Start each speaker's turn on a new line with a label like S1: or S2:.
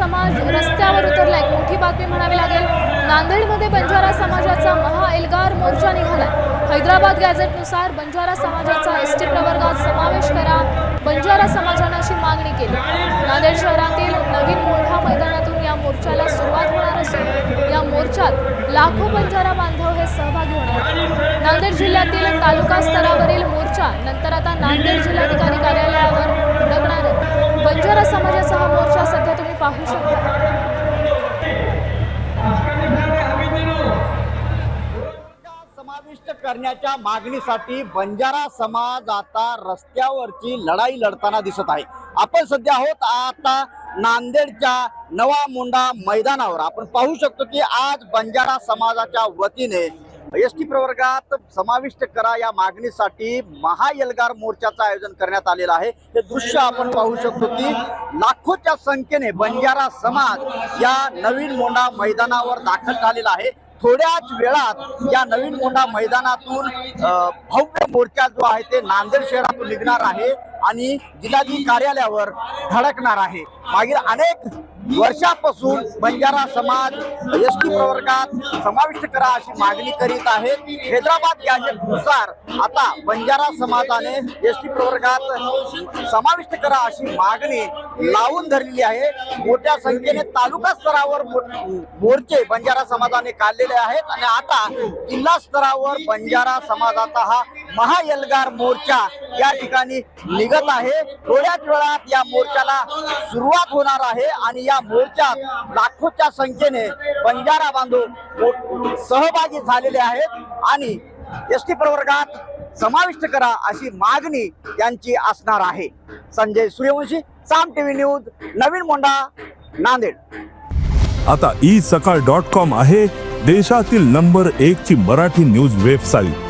S1: समाज रस्त्यावर उतरलाय मोठी बातमी म्हणावी लागेल नांदेडमध्ये बंजारा समाजाचा महा एल्गार मोर्चा निघालाय. हैदराबाद गॅझेटनुसार बंजारा समाजाचा एस टी प्रवर्गात समावेश करा. बंजारा समाजानं अशी मागणी केली. नांदेड शहरातील नवीन मोठा मैदानातून या मोर्चाला सुरुवात होणार असून या मोर्चात लाखो बंजारा बांधव हे सहभागी होणार नांदेड जिल्ह्यातील तालुका स्तरावरील मोर्चा नंतर आता नांदेड जिल्हाधिकारी कार्यालयावर धडकणार बंजारा समाजाचा हा मोर्चा सध्या पाहू शकता.
S2: समाविष्ट करण्याच्या मागणीसाठी बंजारा समाज आता रस्त्यावरची लढाई लढताना दिसत आहे. आपण सध्या आहोत आता नांदेडच्या नवा मुंडा मैदानावर. आपण पाहू शकतो की आज बंजारा समाजाच्या वतीने एस टी प्रवर्गात समाविष्ट करा या मागणीसाठी महायलगार मोर्चाचं आयोजन करण्यात आलेलं आहे. हे दृश्य आपण पाहू शकतो की लाखोच्या संख्येने बंजारा समाज या नवीन मोंडा मैदानावर दाखल झालेला आहे. थोड्याच वेळात या नवीन मोंढा मैदानातून भव्य मोर्चा जो आहे ते नांदेड शहरातून निघणार आहे. आणि जिल्हाधिकारी कार्यालयावर धडकणार आहे. मागील अनेक वर्षापासून बंजारा समाज एस टी प्रवर्गात समाविष्ट करा अशी मागणी करीत आहेत. हैदराबाद गॅजेटनुसार आता बंजारा समाजाने एस टी प्रवर्गात समाविष्ट करा अशी मागणी लावून धरलेली आहे. मोठ्या संख्येने तालुका स्तरावर मोर्चे बंजारा समाजाने काढलेले आहेत. आणि आता जिल्हा स्तरावर बंजारा समाजाचा हा महाएल्गार मोर्चा या ठिकाणी निघत आहे. थोड्याच वेळात या मोर्चाला सुरुवात होणार आहे आणि या मोर्चात लाखोच्या संख्येने बंजारा बांधव सहभागी झालेले आहेत. आणि एस टी प्रवर्गात समाविष्ट करा अशी मागणी यांची असणार आहे. Sanjay Suryavanshi Saam TV news Navin Monda Nanded.
S3: आता ई सकाळ डॉट कॉम आहे देशातील नंबर एक ची मराठी न्यूज वेबसाईट.